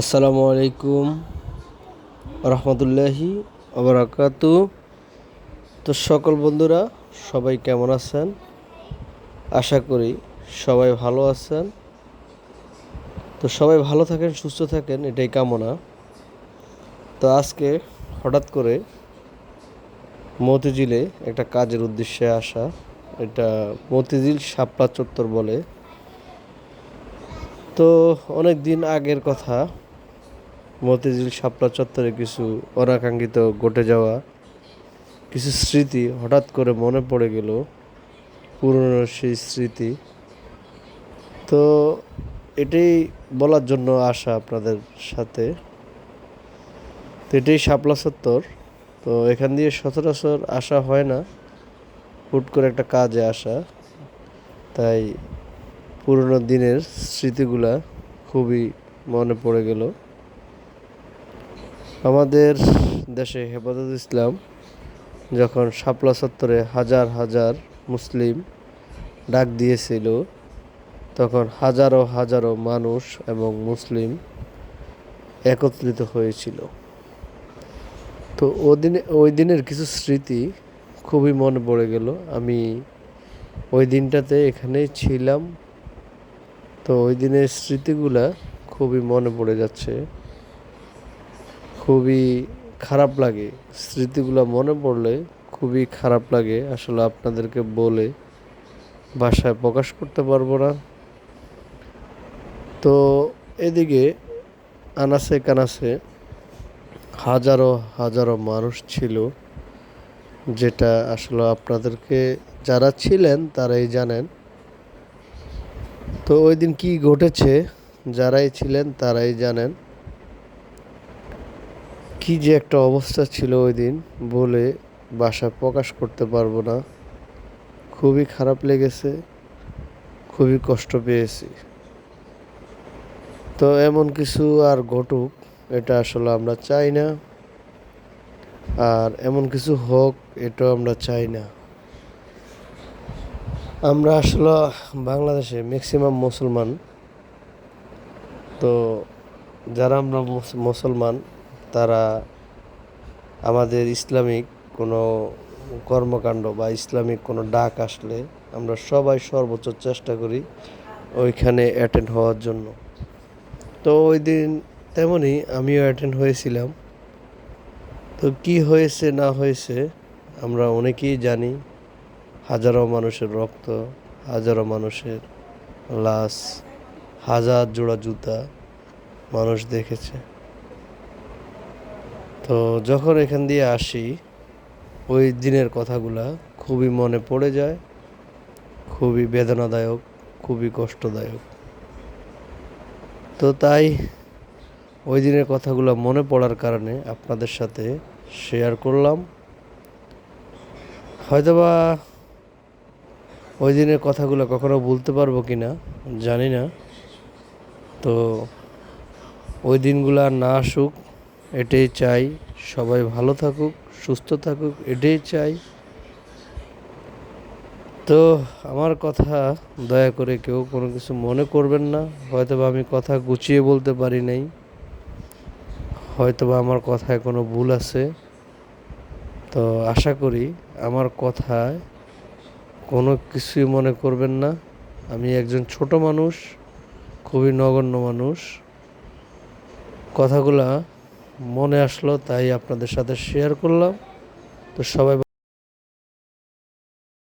আসসালামু আলাইকুম রহমতুল্লাহি আবরাকাতু তো সকল বন্ধুরা, সবাই কেমন আছেন? আশা করি সবাই ভালো আছেন। তো সবাই ভালো থাকেন, সুস্থ থাকেন, এটাই কামনা। তো আজকে হঠাৎ করে মতিঝিলে একটা কাজের উদ্দেশ্যে আসা, এটা মতিঝিল শাপলা চত্বর বলে। তো অনেক দিন আগের কথা মতিঝিল শাপলা চত্বরে কিছু অনাকাঙ্ক্ষিত ঘটে যাওয়া, কিছু স্মৃতি হঠাৎ করে মনে পড়ে গেল পুরনো সেই স্মৃতি। তো এটাই বলার জন্য আসা আপনাদের সাথে। তো এটাই শাপলা চত্বর। তো এখান দিয়ে সচরাচর আসা হয় না। হুট করে একটা কাজে আসা। তাই পুরনো দিনের স্মৃতিগুলা খুবই মনে পড়ে গেল। আমাদের দেশে হেফাজত ইসলাম যখন শাপলা চত্বরে হাজার হাজার মুসলিম ডাক দিয়েছিল, তখন হাজারো হাজারো মানুষ এবং মুসলিম একত্রিত হয়েছিল। তো ওদিনে, ওই দিনের কিছু স্মৃতি খুবই মনে পড়ে গেল। আমি ওই দিনটাতে এখানেই ছিলাম। তো ওই দিনের স্মৃতিগুলা খুবই মনে পড়ে যাচ্ছে। খুবই খারাপ লাগে। স্মৃতিগুলো মনে পড়লে খুবই খারাপ লাগে, আসলে আপনাদেরকে বলে ভাষায় প্রকাশ করতে পারব না। তো এদিকে আনাসে কানাসে হাজারো হাজারো মানুষ ছিল, যেটা আসলে আপনাদেরকে যারা ছিলেন তারাই জানেন। তো ওই দিন কী ঘটেছে, যারাই ছিলেন তারাই জানেন। কি যে একটা অবস্থা ছিল ওই দিন বলে বাসা প্রকাশ করতে পারব না। খুবই খারাপ লেগেছে, খুবই কষ্ট পেয়েছি। তো এমন কিছু আর ঘটুক, এটা আসলে আমরা চাই না। আর এমন কিছু হোক, এটাও আমরা চাই না। আমরা আসলে বাংলাদেশে ম্যাক্সিমাম মুসলমান। তো যারা আমরা মুসলমান তারা আমাদের ইসলামিক কোনো কর্মকাণ্ড বা ইসলামিক কোনো ডাক আসলে আমরা সবাই সর্বোচ্চ চেষ্টা করি ওইখানে অ্যাটেন্ড হওয়ার জন্য। তো ওই দিন তেমনই আমিও অ্যাটেন্ড হয়েছিলাম। তো কি হয়েছে, না হয়েছে আমরা অনেকেই জানি। হাজারো মানুষের রক্ত, হাজারো মানুষের লাশ, হাজার জোড়া জুতা মানুষ দেখেছে। তো যখন এখান দিয়ে আসি, ওই দিনের কথাগুলা খুবই মনে পড়ে যায়, খুবই বেদনাদায়ক, খুবই কষ্টদায়ক। তো তাই ওই দিনের কথাগুলো মনে পড়ার কারণে আপনাদের সাথে শেয়ার করলাম। হয়তোবা ওই দিনের কথাগুলো কখনো বলতে পারব কি না জানি না। তো ওই দিনগুলো না আসুক এটাই চাই। সবাই ভালো থাকুক, সুস্থ থাকুক, এটাই চাই। তো আমার কথা দয়া করে কেউ কোনো কিছু মনে করবেন না। হয়তো বা আমি কথা গুছিয়ে বলতে পারি নাই। হয়তো বা আমার কথায় কোনো ভুল আছে। তো আশা করি আমার কথায় কোনো কিছুই মনে করবেন না। আমি একজন ছোট মানুষ, খুবই নগণ্য মানুষ। কথাগুলা মনে আসলো তাই আপনাদের সাথে শেয়ার করলাম। তো সবাই